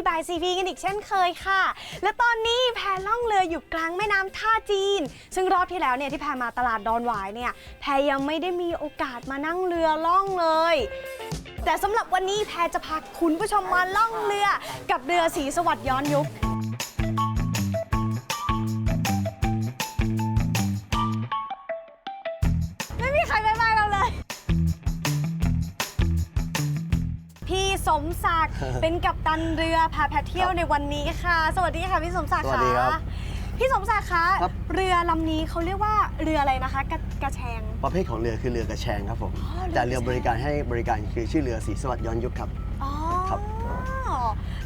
ายการ Food Diary by CP กันอีกเช่นเคยค่ะ และตอนนี้แพล่องเรืออยู่กลางแม่น้ำท่าจีน ซึ่งรอบที่แล้วเนี่ยที่แพมาตลาดดอนหวายเนี่ยแพยังไม่ได้มีโอกาสมานั่งเรือล่องเลย แต่สำหรับวันนี้แพจะพาคุณผู้ชมมาล่องเรือกับเรือสีสวัสดิ์ย้อนยุค มศักดิ์ เป็นกัปตันเรือพาแพทเที่ยวในวันนี้ค่ะ สวัสดีค่ะพี่สมศักดิ์สวัสดีครับ พี่สมศักดิ์คะครับ เรือลำนี้เขาเรียกว่าเรืออะไรนะคะกระกระแชง ประเภทของเรือคือเรือกระแชงครับผม อ๋อเรือกระแชง แต่เรือบริการให้บริการคือชื่อเรือสีสวัสดิ์ย้อนยุคครับ อ๋อครับ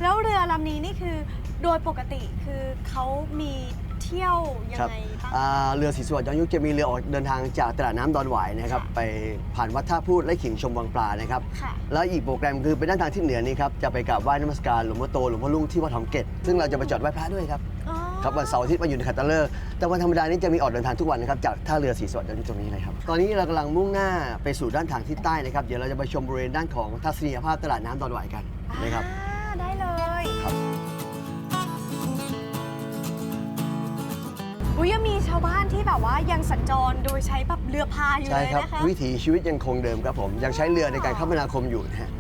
แล้วเรือลำนี้นี่คือโดยปกติคือเขามีเที่ยวยังครับไงบ้างอ่าเรือสีสวัสดิ์ย้อนยุคจะมีเรือออกเดินทางจากตลาดน้ำดอนหวายนะครับค่ะไปผ่านวัดท่าพูดและขิงชมวังปลานะครับ ค่ะ แล้วอีกโปรแกรมคือไปด้านทางทิศเหนือนี้ครับจะไปกราบไหว้นมัสการหลวงพ่อโตหลวงพ่อลุงที่วัดหอมเกตซึ่งเราจะไปจอดไหว้พระด้วยครับอ๋อครับวันเสาร์อาทิตย์มาอยู่ในคัตเตอร์เลอร์แต่วันธรรมดานี้จะมีออกเดินทางทุกวันนะครับจากท่าเรือสีสวัสดิ์ย้อนยุคตรงนี้เลยครับตอนนี้เรากำลังมุ่งหน้าไปสู่ด้านทางทิศใต้นะครับเดี๋ยวเราจะไปชมบริเวณด้านของทัศนียภาพตลาดน้ำดอนหวายกันนะครับ อ่า อุ้ยยังมีชาวบ้านที่แบบว่ายังสัญจรโดยใช้แบบเรือพายอยู่ใช่เลยครับ นะคะ วิถีชีวิตยังคงเดิมครับผม ยังใช้เรือในการคมนาคมอยู่นะฮะ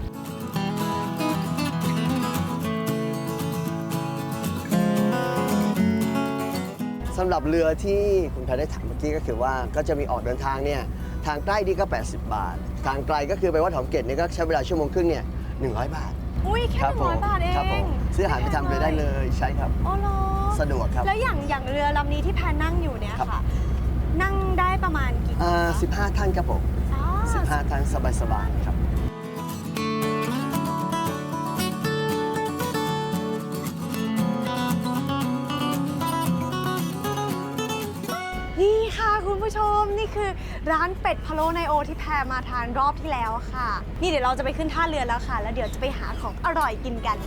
สำหรับเรือที่คุณแพทย์ได้ถามเมื่อกี้ก็คือว่าก็จะมีออกเดินทางเนี่ยทางใกล้นี่ก็ 80 บาท ทางไกลก็คือไปวัดหอมเกตเนี่ยก็ใช้เวลาชั่วโมงครึ่งเนี่ย100 บาทอุ้ยแค่ครัหนึ่งผร้อยมบาทเองครับผมซื้ออาหารไปทำเรือได้เลยใช่ครับ อ๋อเหรอ สะดวกครับแล้วอย่างอย่างเรือลำนี้ที่แพนนั่งอยู่เนี่ยครับค่ะ นั่งได้ประมาณกี่คนอ่าคะ15ท่านครับผมอ๋อ15ท่านสบายๆครับ นี่ค่ะคุณผู้ชมนี่คือร้านเป็ดพะโล้ไนโอที่แพรมาทานรอบที่แล้วค่ะ นี่เดี๋ยวเราจะไปขึ้นท่าเรือแล้วค่ะ แล้วเดี๋ยวจะไปหาของอร่อยกินกัน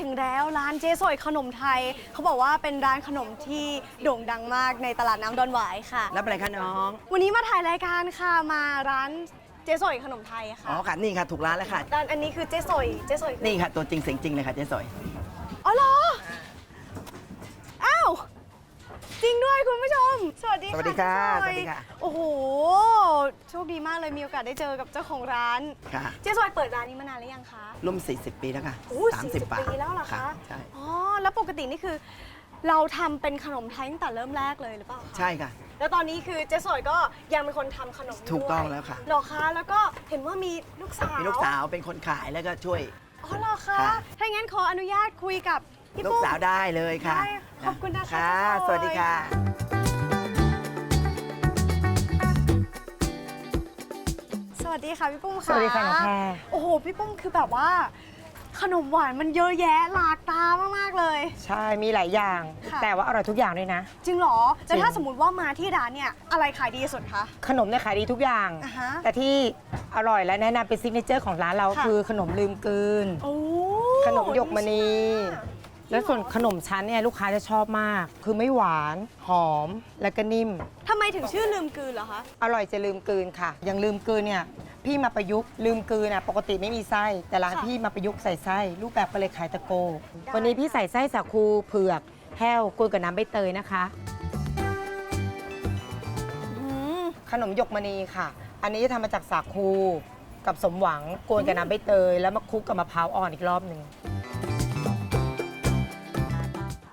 ถึงแล้วร้านเจ๊สวยขนมไทย เขาบอกว่าเป็นร้านขนมที่โด่งดังมากในตลาดน้ำดอนหวายค่ะ รับอะไรคะน้อง วันนี้มาถ่ายรายการค่ะมาร้านเจ๊สวยขนมไทยอ๋ค่ะอค่ะ นี่ค่ะ ถูกร้านแล้วค่ะ ร้านอันนี้คือเจ๊สวยเจ๊สวยนี่ค่ะ ตัวจริงเสียงจริงเลยค่ะเจ๊สอยอ๋อเหรอ อ้าว จริงด้วยคุณผู้ชม สวัสดีค่ะสวัสดีค่ะเจ๊สวัสดีค่ะ โอ้โห โชคดีมากเลยมีโอกาสได้เจอกับเจ้าของร้าน ค่ะเจ๊สวยเปิดร้านนี้มานานหรือยังคะร่วม 40 ปีแล้วค่ะโอ้สี่สิบ30ปีแล้วเหรอคะใช่ อ๋อ แล้วปกตินี่คือ เราทำเป็นขนมไทยตั้งแต่เริ่มแรกเลยหรือเปล่าคะใช่ค่ะ แล้วตอนนี้คือเจ๊สวยก็ยังเป็นคนทำขนมถูกต้องด้วยแล้วค่ะ เหรอคะ แล้วก็เห็นว่ามีลูกสาวมีลูกสาวเป็นคนขายแล้วก็ช่วย อ๋อเหรอคะ ค่ะ ถ้าอย่างนั้นขออนุญาตคุยกับ พี่ลูกปุ้มสาวได้เลยค่ะได้ขอบคุณนะคะค่ะเจ๊สวยสวัสดีค่ะ สวัสดีค่ะพี่ปุ้มค่ะสวัสดีค่ะน้องแพร โอ้โห พี่ปุ้มคือแบบว่า ขนมหวานมันเยอะแยะหลากตามากๆเลย ใช่มีหลายอย่าง ค่ะ แต่ว่าอร่อยทุกอย่างด้วยนะ จริงเหรอจริแล้วงถ้าสมมติว่ามาที่ร้านเนี่ย อะไรขายดีสุดคะ ขนมเนี่ยขายดีทุกอย่าง อ่าฮะแต่ที่อร่อยและแนะนำเป็นซิกเนเจอร์ของร้านเราค่ะ คือขนมลืมกลืน โอ้ขนมหยกมณีค่ะ แล้วส่วนขนมชั้นเนี่ยลูกค้าจะชอบมาก คือไม่หวาน หอม และก็นิ่ม ทำไมถึงชื่อลืมกลืนเหรอคะ อร่อยจะลืมกลืนค่ะ อย่างลืมกลืนเนี่ยพี่มาประยุกต์ลืมกลืนน่ะปกติไม่มีไส้แต่ร้านค่ะพี่มาประยุกต์ใส่ไส้ รูปแบบก็เลยขายตะโก ได้ วันนี้พี่ใส่ไส้สาคูเผือกแห้วกวนกับน้ำใบเตยนะคะ อืมขนมหยกมณีค่ะ อันนี้จะทำมาจากสาคูกับสมหวังกวนกับน้ำใบเตย แล้วมาคลุกกับมะพร้าวอ่อนอีกรอบหนึ่ง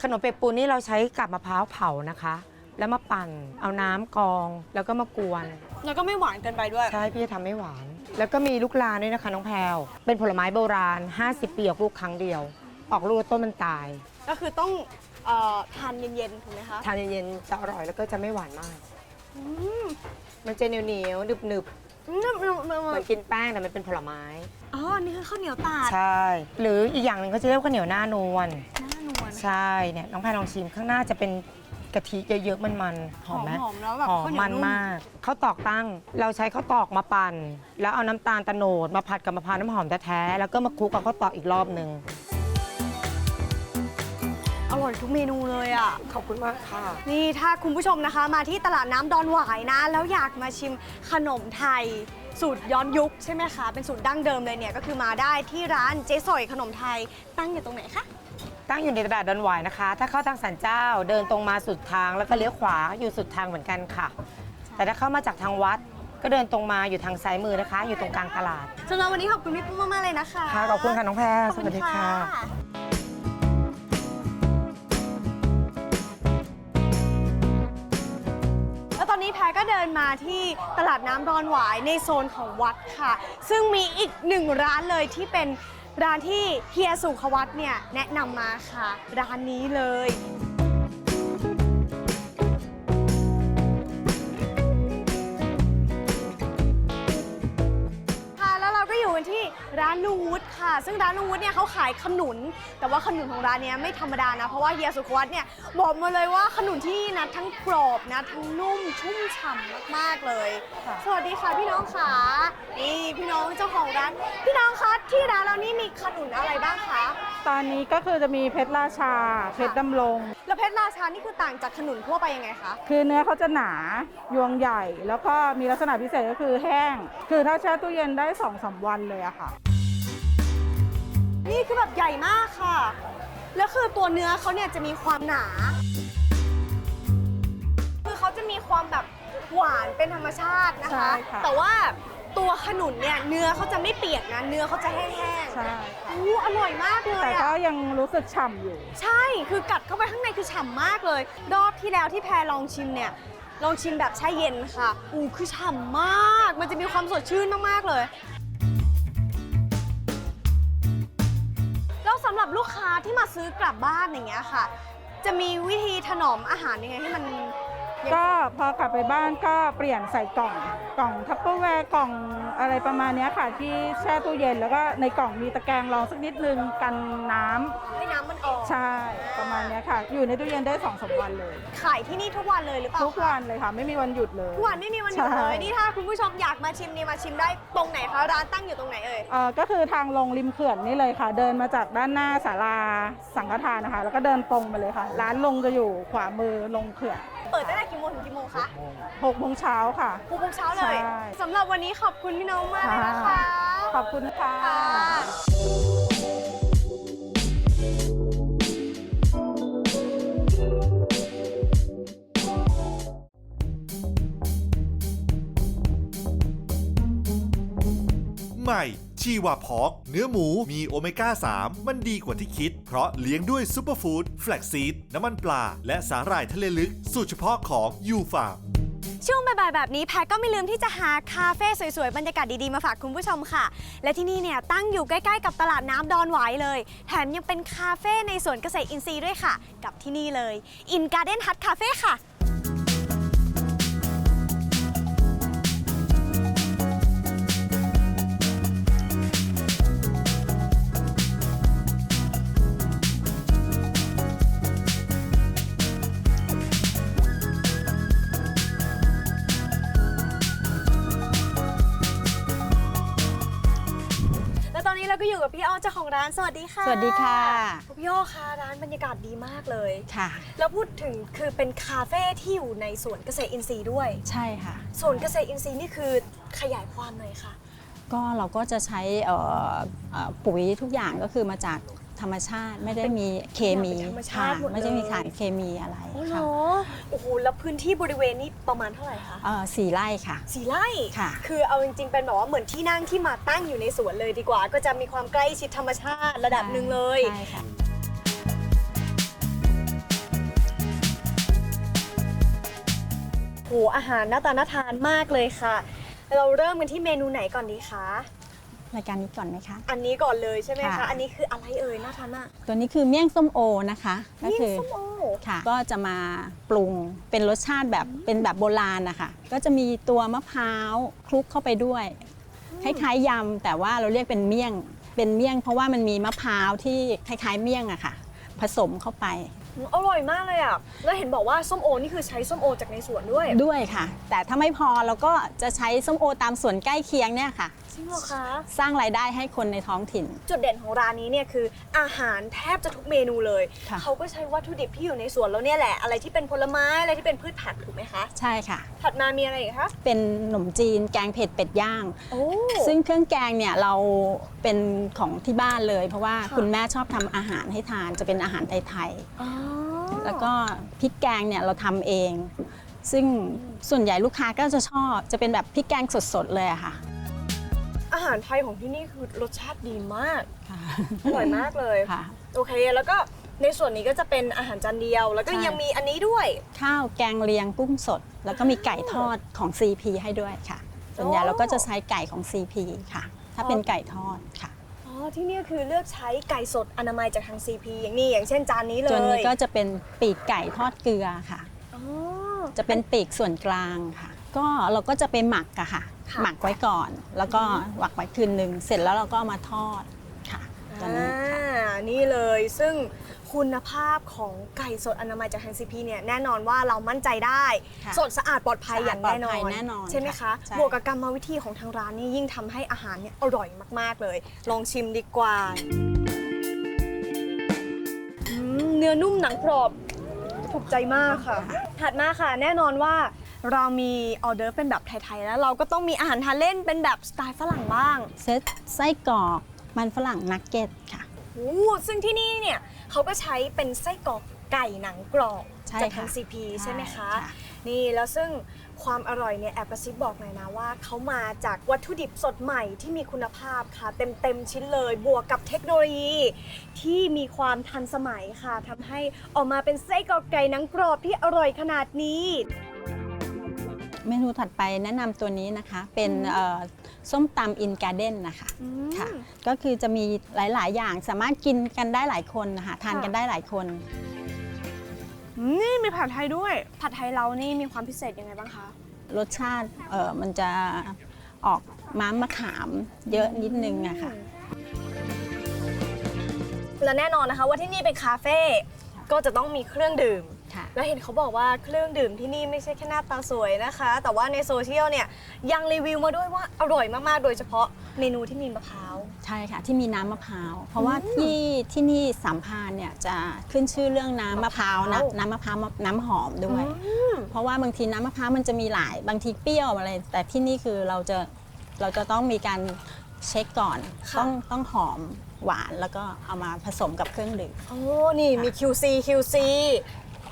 ขนมเปียกปูนนี่เราใช้กับมะพร้าวเผานะคะ แล้วมาปั่น เอาน้ำกรอง แล้วก็มากวน แล้วก็ไม่หวานเกินไปด้วย ใช่พี่จะทำไม่หวาน แล้วก็มีลูกลานด้วยนะคะน้องแพรวเป็นผลไม้โบราณ 50 ปีออกลูกครั้งเดียว ออกลูกแล้วต้นมันตาย ก็คือต้องเอ่อทานเย็นๆถูกไหมคะทานเย็นๆจะอร่อยแล้วก็จะไม่หวานมาก อืมมันจะเหนียวๆหนึบนุ่มๆๆเหมือนกินแป้งแต่มันเป็นผลไม้ อ๋ออันนี่คือข้าวเหนียวตาดใช่ หรืออีกอย่างหนึ่งเขาจะเรียกว่าข้าวเหนียวหน้านวล หน้านวล ใช่เนี่ยน้องแพรลองชิมข้างหน้าจะเป็นกะทิเยอะๆมันๆหอมไหมหอมๆแล้วแบบหอมข้าวเหนียวมันนุ่ม มากข้าวตอกตั้งเราใช้ข้าวตอกมาปั่น แล้วเอาน้ำตาลตะโนดมาผัดกับมะพร้าวน้ำหอมแท้ๆแล้วก็มาคลุกกับข้าวตอกอีกรอบหนึ่งอร่อยร่อยทุกเมนูเลยอะ ขอบคุณมากค่ะ นี่ถ้าคุณผู้ชมนะคะมาที่ตลาดน้ำดอนหวายนะ แล้วอยากมาชิมขนมไทย สูตรย้อนยุคใช่ไหมคะ เป็นสูตรดั้งเดิมเลยเนี่ย ก็คือมาได้ที่ร้านเจ๊สอยขนมไทยตั้งอยู่ตรงไหนคะ ตั้งอยู่ในตลาดดอนหวายนะคะ ถ้าเข้าทางสันเจ้าเดินตรงมาสุดทาง แล้วก็เลี้ยวขวาอยู่สุดทางเหมือนกันค่ะ แต่ถ้าเข้ามาจากทางวัดก็เดินตรงมาอยู่ทางซ้ายมือนะคะ อยู่ตรงกลางตลาดสำหรับวันนี้ขอบคุณพี่ปุ้มมากๆเลยนะคะค่ะขอบคุณค่ะน้องแพรขอบสคุณวัสดีค่ะ แล้วตอนนี้แพรก็เดินมาที่ตลาดน้ำดอนหวายในโซนของวัดค่ะ ซึ่งมีอีกหนึ่งร้านเลยที่เป็น ร้านที่เฮียสุขวัตเนี่ยแนะนำมาค่ะ ร้านนี้เลย ค่ะแล้วเราก็อยู่กันที่ร้านนูด ค่ะ ซึ่งร้านลุงวุฒิเนี่ยเขาขายขนุน แต่ว่าขนุนของร้านเนี้ยไม่ธรรมดานะ เพราะว่าเฮียสุขวัตเนี่ยบอกมาเลยว่าขนุนที่นี่นะทั้งกรอบนะทั้งนุ่มชุ่มฉ่ำมากๆเลยสวัสดีค่ะพี่น้องค่ะนี่พี่น้องเจ้าของร้าน พี่น้องคะที่ร้านเรานี่มีขนุนอะไรบ้างคะ ตอนนี้ก็คือจะมีเพชรราชา เพชรดำรงแล้วเพชรราชานี่คือต่างจากขนุนทั่วไปยังไงคะ คือเนื้อเขาจะหนายวงใหญ่ แล้วก็มีลักษณะพิเศษก็คือแห้ง คือถ้าแช่ตู้เย็นได้2อสวันเลยอะค่ะ นี่คือแบบใหญ่มากค่ะ แล้วคือตัวเนื้อเขาเนี่ยจะมีความหนา คือเขาจะมีความแบบหวานเป็นธรรมชาตินะคะ ใช่ค่ะ แต่ว่าตัวขนุนเนี่ยเนื้อเขาจะไม่เปียกนะ เนื้อเขาจะแห้งๆใช่ค่ะอู้อร่อยมากเลยแต่ก็อะยังรู้สึกฉ่ำอยู่ ใช่ คือกัดเข้าไปข้างในคือฉ่ำมากเลย รอบที่แล้วที่แพรลองชิมเนี่ย ลองชิมแบบแช่เย็นค่ะ อู้คือฉ่ำมาก มันจะมีความสดชื่นมากๆเลยำหรับลูกค้าที่มาซื้อกลับบ้านอย่างเงี้ยค่ะ จะมีวิธีถนอมอาหารยังไงให้มัน ก็พอกลับไปบ้านก็เปลี่ยนใส่กล่องกล่องทัพเปอร์แวร์กล่องอะไรประมาณเนี้ยค่ะ ที่แช่ตู้เย็นแล้วก็ในกล่องมีตะแกรงรองสักนิดนึงกันน้ำให้น้ำมันออกใช่ประมาณเนี้ยค่ะ อยู่ในตู้เย็นได้2อสวันเลย ขายที่นี่ทุกวันเลยหรือเปล่าทุกวันเลยค่ะ ไม่มีวันหยุดเลย ทุกวันไม่มีวันหยุดใช่เลยนี่ถ้าคุณผู้ชมอยากมาชิมนี่มาชิมได้ตรงไหนคะร้านตั้งอยู่ตรงไหนเอ่ยเอ่อก็คือทางลงริมเขื่อนนี่เลยค่ะ เดินมาจากด้านหน้าศาลาสังฆทานนะคะ แล้วก็เดินตรงไปเลยค่ะ ร้านลงจะอยู่ขวามือลงเขื่อน เปิดตั้งแต่กี่โมงถึงกี่โมงคะ6โมงเช้าค่ะ หกโมงเช้าเลยใช่ สำหรับวันนี้ขอบคุณพี่น้องมากเลยนะคะ ขอบคุณค่ะค่ะใหม่ ชีวาพอกเนื้อหมูมีโอเมก้า 3 มันดีกว่าที่คิด เพราะเลี้ยงด้วยซูเปอร์ฟู้ดแฟลกซีด น้ำมันปลา และสาหร่ายทะเลลึก สูตรเฉพาะของยูฟาร์มช่วงบ่ายๆแบบนี้แพทก็ไม่ลืมที่จะหาคาเฟ่สวยๆ บรรยากาศดีๆ มาฝากคุณผู้ชมค่ะ และที่นี่เนี่ยตั้งอยู่ใกล้ๆ กับตลาดน้ำดอนหวายเลย แถมยังเป็นคาเฟ่ในสวนเกษตรอินทรีย์ด้วยค่ะ กับที่นี่เลย In Garden Hut Cafe ค่ะแล้วตอนนี้เรา ก็อยู่กับพี่อ้อเจ้าของร้านสวัสดีค่ะสวัสดีค่ะ พี่อ้อค่ะร้านบรรยากาศดีมากเลยค่ะ แล้วพูดถึงคือเป็นคาเฟ่ที่อยู่ในสวนเกษตรอินทรีย์ด้วย ใช่ค่ะสวนเกษตรอินทรีย์นี่คือขยายความหน่อยค่ะ ก็เราก็จะใช้เอ่อเอ่อปุ๋ยทุกอย่างก็คือมาจาก ธรรมชาติไม่ได้มีเคมีเป็นธรรมชาค่ะติหมดเลย ไม่ได้มีสารเคมีอะไรโอ้โหค่ะโอ้โหแล้วพื้นที่บริเวณนี้ประมาณเท่าไหร่คะเอ่อสี่ไร่ค่ะ สี่ไร่ค่ะ คือเอาจริงๆเป็นแบบว่าเหมือนที่นั่งที่มาตั้งอยู่ในสวนเลยดีกว่า ก็จะมีความใกล้ชิดธรรมชาติระดับหนึ่งเลย ใช่ค่ะ โหอาหารหน้าตาน่าทานมากเลยค่ะ เราเริ่มกันที่เมนูไหนก่อนดีคะ รายการนี้ก่อนไหมคะ อันนี้ก่อนเลยใช่ไหมคะ ค่ะ อันนี้คืออะไรเอ่ยน่าทานมากตัวนี้คือเมี่ยงส้มโอนะคะก็นี่คือส้มโอ ค่ะ ก็จะมาปรุงเป็นรสชาติแบบเป็นแบบโบราณนะคะก็จะมีตัวมะพร้าวคลุกเข้าไปด้วย คล้ายๆยำแต่ว่าเราเรียกเป็นเมี่ยงเป็นเมี่ยง เพราะว่ามันมีมะพร้าวที่คล้ายๆเมี่ยงอะค่ะ ผสมเข้าไปอร่อยมากเลยอะ แล้วเห็นบอกว่าส้มโอนี่คือใช้ส้มโอจากในสวนด้วย ด้วยค่ะ แต่ถ้าไม่พอเราก็จะใช้ส้มโอตามสวนใกล้เคียงเนี่ยค่ะจ ริงเหรอคะ สร้างรายได้ให้คนในท้องถิ่น จุดเด่นของร้านนี้เนี่ยคืออาหารแทบจะทุกเมนูเลย ค่ะ เขาก็ใช้วัตถุดิบที่อยู่ในสวนแล้วเนี่ยแหละ อะไรที่เป็นผลไม้อะไรที่เป็นพืชผักถูกไหมคะ ใช่ค่ะ ถัดมามีอะไรอีกคะ เป็นขนมจีนแกงเผ็ดเป็ดย่าง โอ้ ซึ่งเครื่องแกงเนี่ยเราเป็นของที่บ้านเลย เพราะว่าค่ะ คุณแม่ชอบทำอาหารให้ทานจะเป็นอาหารไทยอ๋อๆแล้วก็พริกแกงเนี่ยเราทำเอง ซึ่งส่วนใหญ่ลูกค้าก็จะชอบจะเป็นแบบพริกแกงสดๆเลยอะค่ะ อาหารไทยของที่นี่คือรสชาติดีมาก ค่ะ อร่อยมากเลย ค่ะ โอเค แล้วก็ในส่วนนี้ก็จะเป็นอาหารจานเดียว แล้วก็ใช่ ยังมีอันนี้ด้วย ข้าวแกงเลียงกุ้งสด แล้วก็มีไก่ทอดของ CP ให้ด้วยค่ะ ส่วนใหญ่โอ้เราก็จะใช้ไก่ของ CP ค่ะ ถ้าเป็นไก่ทอดค่ะอ๋อ ที่นี่คือเลือกใช้ไก่สดอนามัยจากทาง CP อย่างนี้อย่างเช่นจานนี้เลยส่วนนี้ก็จะเป็นปีกไก่ทอดเกลือค่ะ อ๋อจะเป็นปีกส่วนกลางค่ะ ก็เราก็จะไปหมักอะค่ะ ค่ะ หมักไว้ก่อน แล้วก็หมักไว้คืนหนึ่งเสร็จแล้วเราก็เอามาทอดค่ะตอนนี้ค่ะอ่านี่เลยซึ่งคุณภาพของไก่สดอนามัยจากทาง CP เนี่ยแน่นอนว่าเรามั่นใจได้ ค่ะสดสะอาดปลอดภัยสะอาดอย่างแน่นอปลอดภันยแน่นอนใช่ไหมคะค่ะใช่ บวกกับกรรมวิธีของทางร้านนี่ยิ่งทำให้อาหารเนี่ยอร่อยมากๆเลย ลองชิมดีกว่าอืมเนื้อนุ่มหนังกรอบถูกใจมากค่ะ ถัดมาค่ะ แน่นอนว่า เรามีออเดอร์ฟเป็นแบบไทยๆแล้ว เราก็ต้องมีอาหารทานเล่นเป็นแบบสไตล์ฝรั่งบ้างเซตไส้กรอกมันฝรั่งนักเก็ตค่ะ โอ้ซึ่งที่นี่เนี่ยเขาก็ใช้เป็นไส้กรอกไก่หนังกรอบใช่จากค่ะทาง CP ใช่ไหมคะค่ะ นี่แล้วซึ่งความอร่อยเนี่ยแอบกระซิบบอกหน่อยนะว่าเขามาจากวัตถุดิบสดใหม่ที่มีคุณภาพค่ะเต็มเต็มๆชิ้นเลย บวกกับเทคโนโลยี ที่มีความทันสมัยค่ะทำให้ออกมาเป็นไส้กรอกไก่หนังกรอบที่อร่อยขนาดนี้ เมนูถัดไปแนะนำตัวนี้นะคะ เป็นเอ่อส้มตำอินการ์เด้นนะคะ อืม ค่ะ ก็คือจะมีหลาย ๆ อย่างสามารถกินกันได้หลายคนนะคะทานกันได้หลายคน นี่มีผัดไทยด้วย ผัดไทยเรานี่มีความพิเศษยังไงบ้างคะ รสชาติเอ่อมันจะออกม้ามมะขามเยอะนิดนึงอะค่ะ และแน่นอนนะคะว่าที่นี่เป็นคาเฟ่ก็จะต้องมีเครื่องดื่ม ค่ะ แล้วเห็นเขาบอกว่าเครื่องดื่มที่นี่ไม่ใช่แค่หน้าตาสวยนะคะ แต่ว่าในโซเชียลเนี่ยยังรีวิวมาด้วยว่าอร่อยมากๆ โดยเฉพาะเมนูที่มีมะพร้าว ใช่ค่ะ ที่มีน้ำมะพร้าว เพราะว่าที่ที่นี่สัมพานเนี่ยจะขึ้นชื่อเรื่องน้ำมะพร้าวนะมะพร้าวน้ำมะพร้าวน้ำหอมด้วย เพราะว่าบางทีน้ำมะพร้าวมันจะมีหลายบางทีเปรี้ยวอะไร แต่ที่นี่คือเราจะเราจะต้องมีการเช็คก่อนค่ะต้องต้องหอมหวานแล้วก็เอามาผสมกับเครื่องดื่ม โอ้ นี่มี QC QC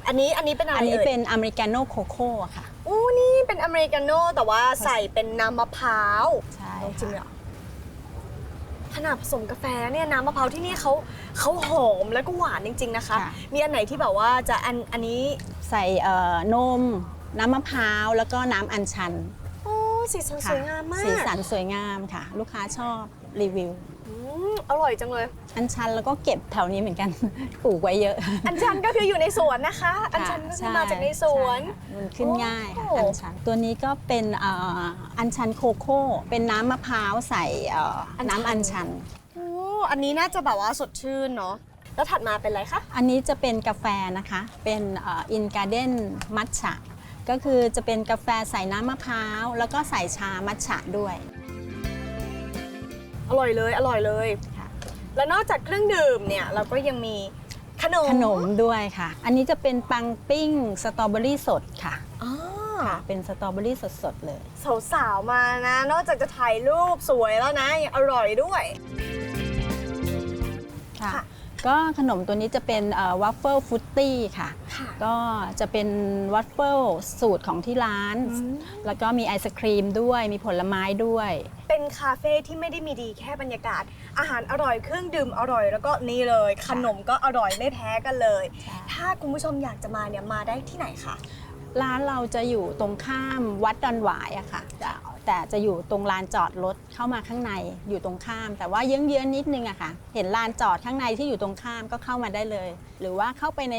อันนี้อันนี้เป็นอะไรอันนี้อ่ยเป็นอเมริกาโน่โคโค่ค่ะ อู้นี่เป็นอเมริกาโน่แต่ว่าใส่เป็นน้ำมะพร้าวใช่ลองชิมเลยค่ะเหรอขนาดผสมกาแฟเนี่ยน้ำมะพร้าวที่นี่เขาเขาหอมแล้วก็หวานจริง ๆ นะคะค่ะมีอันไหนที่แบบว่าจะอันอันนี้ใส่เอ่อนม น้ำมะพร้าวแล้วก็น้ำอัญชันโอ้สีสันสค่ะวยงามมาก สีสันสวยงามค่ะ ลูกค้าชอบรีวิว อืมอร่อยจังเลย อัญชันแล้วก็เก็บแถวนี้เหมือนกัน ปลูกไว้เยอะอันชันก็คืออยู่ในสวนนะคะ อันชันก็คือมาจากในสวน ใช่ค่ะมันขึ้นง่ายค่ะโอ้ อัญชันตัวนี้ก็เป็นเอ่ออัญชันโคโค่เป็นน้ำมะพร้าวใส่เอ่ออนชันน้ำอัญชัน โอ้อันนี้น่าจะแบบว่าสดชื่นเนาะแล้วถัดมาเป็นอะไรคะ อันนี้จะเป็นกาแฟนะคะ เป็นอินการ์เด้นมัทฉะก็คือจะเป็นกาแฟใส่น้ำมะพร้าว แล้วก็ใส่ชามัทฉะด้วย อร่อยเลย อร่อยเลย ค่ะ แล้วนอกจากเครื่องดื่มเนี่ยเราก็ยังมีขนมขนมด้วยค่ะ อันนี้จะเป็นปังปิ้งสตรอเบอรี่สดค่ะอ๋อค่ะเป็นสตรอเบอรี่สดๆเลย สาวๆมานะ นอกจากจะถ่ายรูปสวยแล้วนะยังอร่อยด้วย ค่ะ ค่ะ ก็ขนมตัวนี้จะเป็นวัฟเฟิลฟุตตี้ค่ะค่ะก็จะเป็นวัฟเฟิลสูตรของที่ร้านอืมแล้วก็มีไอศครีมด้วยมีผลไม้ด้วย เป็นคาเฟ่ที่ไม่ได้มีดีแค่บรรยากาศ อาหารอร่อยเครื่องดื่มอร่อยแล้วก็นี่เลย ขนมก็อร่อยไม่แพ้กันเลย ถ้าคุณผู้ชมอยากจะมาเนี่ยมาได้ที่ไหนคะร้านเราจะอยู่ตรงข้ามวัดดอนหวายอะค่ะ แต่จะอยู่ตรงลานจอดรถเข้ามาข้างในอยู่ตรงข้าม แต่ว่าเยื้องเยื้อนิดนึงอะค่ะ เห็นลานจอดข้างในที่อยู่ตรงข้ามก็เข้ามาได้เลย หรือว่าเข้าไปใน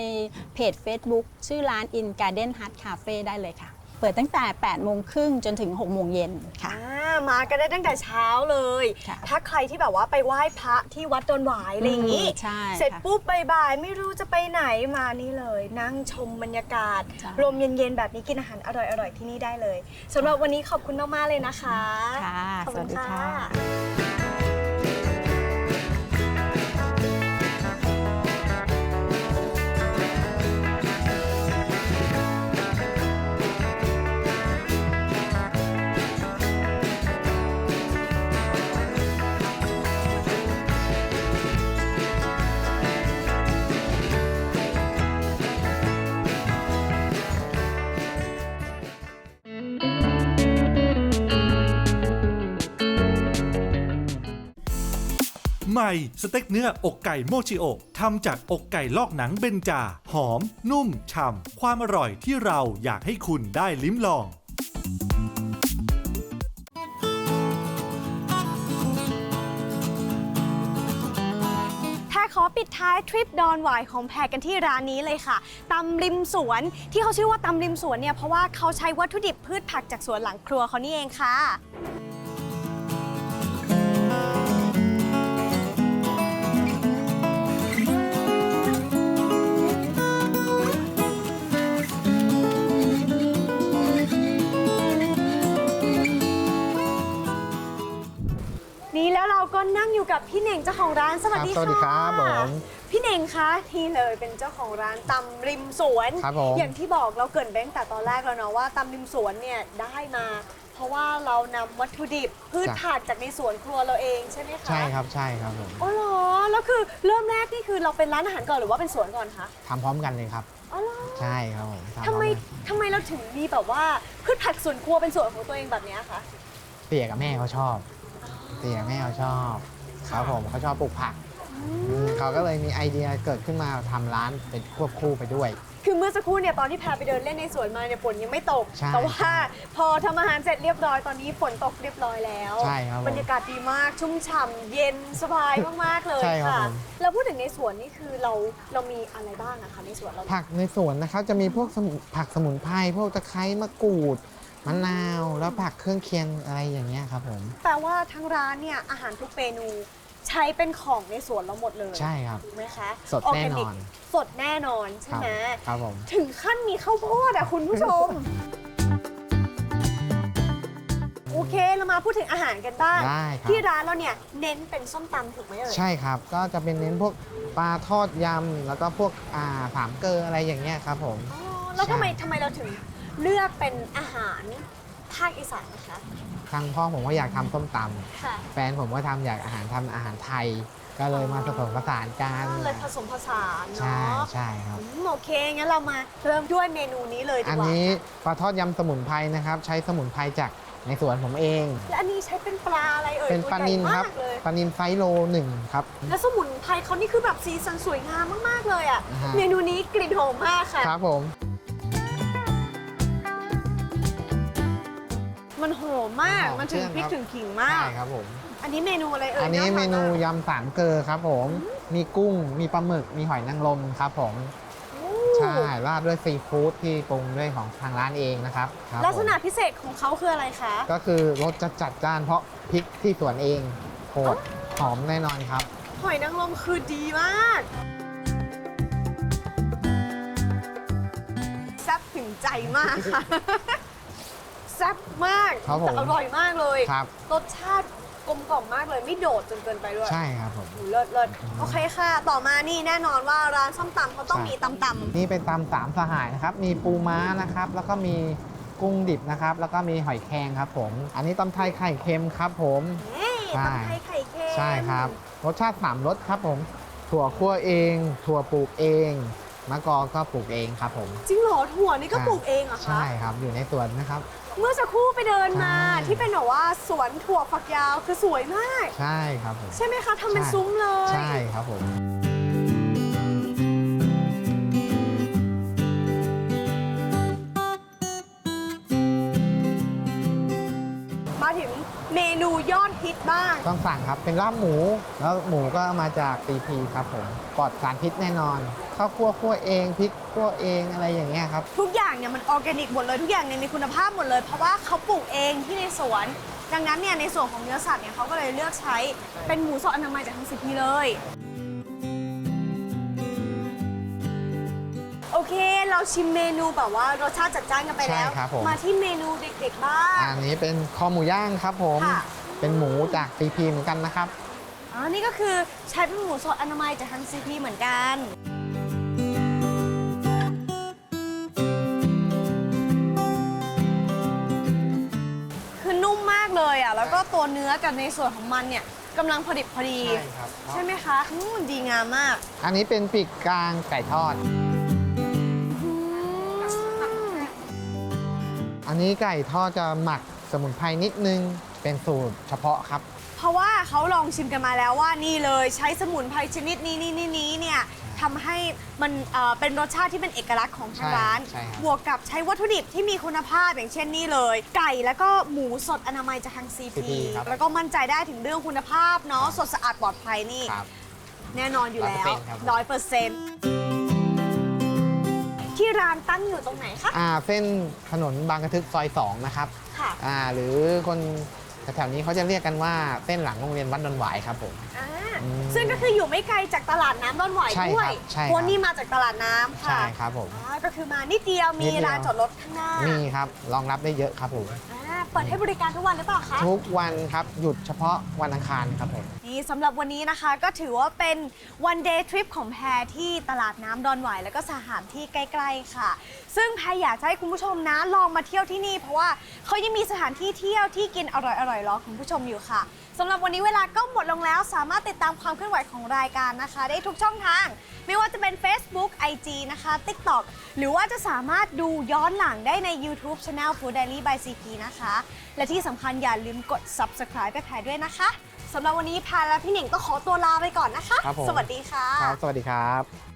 เพจ Facebook ชื่อร้าน In Garden Hut Cafe ได้เลยค่ะ เปิดตั้งแต่8โมงครึ่งจนถึง6โมงเย็นค่ะ อ่ามากันได้ตั้งแต่เช้าเลย ค่ะ ถ้าใครที่แบบว่าไปไหว้พระที่วัดดอนหวายอะไรอย่างนี้อืมใช่เสร็จค่ะ ปุ๊บบ่ายๆไม่รู้จะไปไหนมานี่เลย นั่งชมบรรยากาศใช่ลมเย็นๆ แบบนี้กินอาหารอร่อยๆ ที่นี่ได้เลยสำหรับวันนี้ขอบคุณมากๆเลยนะคะค่ะ ขอบสคุวัณสดีค่ะ ค่ะ ก่สเต็กเนื้ออกไก่โมชิโอทำจากอกไก่ลอกหนังเบนจา หอม นุ่ม ฉ่ำ ความอร่อยที่เราอยากให้คุณได้ลิ้มลองแพรขอปิดท้ายทริปดอนหวายของแพรกันที่ร้านนี้เลยค่ะตำริมสวนที่เขาชื่อว่าตำริมสวนเนี่ยเพราะว่าเขาใช้วัตถุดิบพืชผักจากสวนหลังครัวเขานี่เองค่ะ ก็นั่งอยู่กับพี่เน่งเจ้าของร้านสวัสดีครับสวัสดีค่ะครับผมพี่เน่งคะที่เลยเป็นเจ้าของร้านตำริมสวน ครับผม อย่างที่บอกเราเกรินไปตั้งแต่ตอนแรกแล้วเนาะว่าตำริมสวนเนี่ยได้มา เพราะว่าเรานำวัตถุดิบพืชผักจากในสวนครัวเราเองใช่ไหมคะใช่ครับใช่ครับผมอ๋อเหรอแล้วคือเริ่มแรกนี่คือเราเป็นร้านอาหารก่อนหรือว่าเป็นสวนก่อนคะทำพร้อมกันเลยครับ อ๋อเหรอใช่ครับผมทำพร้อทำไมกันทำไมเราถึงมีแบบว่าพืชผักสวนครัวเป็นสวนของตัวเองแบบเนี้ยคะ เตี่ยกับแม่เขาชอบ เตี่ยกับแม่เขาชอบครับผมเขาชอบปลูกผักอืมเขาก็เลยมีไอเดียเกิดขึ้นมาทำร้านเป็นควบคู่ไปด้วย คือเมื่อสักครู่เนี่ยตอนที่แพรไปเดินเล่นในสวนมาเนี่ยฝนยังไม่ตก ใช่แต่ว่าใช่พอทำอาหารเสร็จเรียบร้อยตอนนี้ฝนตกเรียบร้อยแล้วใช่ครับผมบรรยากาศดีมากชุ่มฉ่ำเย็นสบายมากๆเลยใช่ครับค่ะผม แล้วพูดถึงในสวนนี่คือเราเรามีอะไรบ้างอะคะในสวนเรา ผักในสวนนะครับจะมีพวกสมุนผักสมุนไพรพวกตะไคร้มะกรูด มะนาวแล้วผักเครื่องเคียงอะไรอย่างเงี้ยครับผมแปลว่าทั้งร้านเนี่ยอาหารทุกเมนูใช้เป็นของในสวนเราหมดเลยใช่ครับ ถูกไหมคะสดแน่นอน ร์แกสดแน่นอนใช่ครับไหมครับผม ถึงขั้นมีข้าวโพดอะคุณผู้ชม โอเคเรามาพูดถึงอาหารกันบ้าง ได้ครับ ที่ร้านเราเนี่ยเน้นเป็นส้มตำถูกไหมเอ่ย ใช่ครับ ก็จะเป็นเน้นพวกปลาทอดยำแล้วก็พวกอ่าสามเกลออะไรอย่างเงี้ยครับผม อ๋อแล้วทำไมใช่ ทำไมเราถึง เลือกเป็นอาหารภาคอีสานนะคะ ทางพ่อผมก็อยากทำส้มตค่ะำแฟนผมก็ทำอยากอาหารทำอาหารไทย ก็เลยมาผสมผสานกันเลยผสมผสานใช่เนาะใช่ครับ อืมโอเค งั้นเรามาเริ่มด้วยเมนูนี้เลยดีอันกว่านี้ค่ะปลาทอดยำสมุนไพรนะครับ ใช้สมุนไพรจากในสวนผมเอง และอันนี้ใช้เป็นปลาอะไรเอ่ยเป็นตัวปลาใหญ่นินคมารับกเลย ปลานินไซส์โลหนึ่งครับ แล้วสมุนไพรเขานี่คือแบบสีสันสวยงามมาก ๆ เลยอะ อ่าฮะ เมนูนี้กลิ่นหอมมากค่ะ ครับผม มันหอมมากหอมมันถึงเครื่องพริกครับถึงขิงมาก ใช่ครับผม อันนี้เมนูอะไรเอ่ยอันนี้าทาเมนูากยำสามเกลอครับผม มีกุ้ง มีปลาหมึก มีหอยนางรมครับผมโอ้ใช่ ราดด้วยซีฟู้ดที่ปรุงด้วยของทางร้านเองนะครับครับลักษณะผมพิเศษของเขาคืออะไรคะ ก็คือรสจะจัดจ้านเพราะพริกที่สวนเองโหดหอมแน่นอนครับ หอยนางรมคือดีมากแซ่บถึงใจมากค่ะ แซ่บมากครับผมแต่อร่อยมากเลยครับ รสชาติกลมกล่อมมากเลยไม่โดดจนเกินไปด้วยใช่ครับผมโอ้เลิศเลิศโอเคค่ะ ต่อมานี่แน่นอนว่าร้านส้มตำเขาต้องใช่ มีตำตำนี่เป็นตำสามสหายนะครับ มีปูม้านะครับ แล้วก็มีกุ้งดิบนะครับ แล้วก็มีหอยแครงครับผม อันนี้ตำไทยไข่เค็มครับผมเฮ้ยใช่ ตำไทยไข่เค็มใช่ครับ รสชาติสามรสครับผม ถั่วคั่วเอง ถั่วปลูกเอง มะกอกก็ปลูกเองครับผม จริงเหรอถั่วนี่ก็ใช่ปลูกเองเหรอคะ ใช่ครับ อยู่ในสวนนะครับ เมื่อสักครู่ไปเดินมาใช่ ที่เป็นแบบว่าสวนถั่วฝักยาวคือสวยมาก ใช่ครับผม ใช่ไหมคะทำเป็นใช่ ซุ้มเลย ใช่ครับผม ยอดฮิตบ้าง ต้องสั่งครับ เป็นลาบหมู แล้วหมูก็มาจากตีพีครับผม ปลอดสารพิษแน่นอน ข้าวคั่วคั่วเองพริกคั่วเองอะไรอย่างเงี้ยครับ ทุกอย่างเนี่ยมันออร์แกนิกหมดเลยทุกอย่างเนี่ยมีคุณภาพหมดเลย เพราะว่าเขาปลูกเองที่ในสวน ดังนั้นเนี่ยในส่วนของเนื้อสัตว์เนี่ยเขาก็เลยเลือกใช้เป็นหมูสดอนามัยจากทางซีพีเลย โอเค เราชิมเมนูแบบว่ารสชาติจัดจ้านกันไปแล้ว ใช่ครับผม มาที่เมนูเด็กๆบ้าง อันนี้เป็นคอหมูย่างครับผม ค่ะ เป็นหมูจากซีพีเหมือนกันนะครับ อ๋อ นี่ก็คือใช้เป็นหมูสดอนามัยจากทางซีพีเหมือนกัน คือนุ่มมากเลยอะ แล้วก็ตัวเนื้อกับในส่วนของมันเนี่ยกำลังพอดิบพอดี ใช่ครับ ใช่ไหมคะอืมดีงามมากอันนี้เป็นปีกกลางไก่ทอด อืมอันนี้ไก่ทอดจะหมักสมุนไพรนิดนึง เป็นสูตรเฉพาะครับ เพราะว่าเขาลองชิมกันมาแล้วว่านี่เลยใช้สมุนไพรชนิดนี้นี่นี่นี้เนี่ยทำให้มันเอ่อเป็นรสชาติที่เป็นเอกลักษณ์ของทางใช่ร้าน ใช่ครับ บวกกับใช้วัตถุดิบที่มีคุณภาพอย่างเช่นนี่เลย ไก่แล้วก็หมูสดอนามัยจากทาง CP ครับ แล้วก็มั่นใจได้ถึงเรื่องคุณภาพเนาะสดสะอาดปลอดภัยนี่ ครับ แน่นอนอยู่แล้ว100%ครับ ร้อยเปอร์เซ็นต์ที่ร้านตั้งอยู่ตรงไหนคะ อ่าเส้นถนนบางกระทึกซอย2นะครับค่ะ อ่าหรือคน แถวๆนี้เขาจะเรียกกันว่าเส้นหลังโรงเรียนวัดดอนหวายครับผม อ่าอืมซึ่งก็คืออยู่ไม่ไกลจากตลาดน้ำดอนหวายใช่ด้วยครับใช่ครับเพราะนี่มาจากตลาดน้ำค่ะใช่ครับผม อ่าก็คือมานิดเดียวมีนิดเดียวร้านจอดรถข้างหน้ามีครับรองรับได้เยอะครับผม อ่าเปิดให้บริการทุกวันหรือเปล่าคะ ทุกวันครับหยุดเฉพาะวันอังคารครับผม นี่สำหรับวันนี้นะคะก็ถือว่าเป็น one day trip ของแพรที่ตลาดน้ำดอนหวายแล้วก็สถานที่ใกล้ ๆค่ะ ซึ่งแพรอยากจะให้คุณผู้ชมนะลองมาเที่ยวที่นี่ เพราะว่าเขายังมีสถานที่เที่ยวที่กินอร่อยๆรอคุณผู้ชมอยู่ค่ะสำหรับวันนี้เวลาก็หมดลงแล้ว สามารถติดตามความเคลื่อนไหวของรายการนะคะ ได้ทุกช่องทาง ไม่ว่าจะเป็น Facebook IG นะคะ TikTok หรือว่าจะสามารถดูย้อนหลังได้ใน YouTube Channel Food Diary by CP นะคะ และที่สำคัญอย่าลืมกด Subscribe ไปแพรด้วยนะคะ สำหรับวันนี้แพรและพี่หนิงต้องขอตัวลาไปก่อนนะคะ ครับผม สวัสดีค่ะ ครับ สวัสดีครับ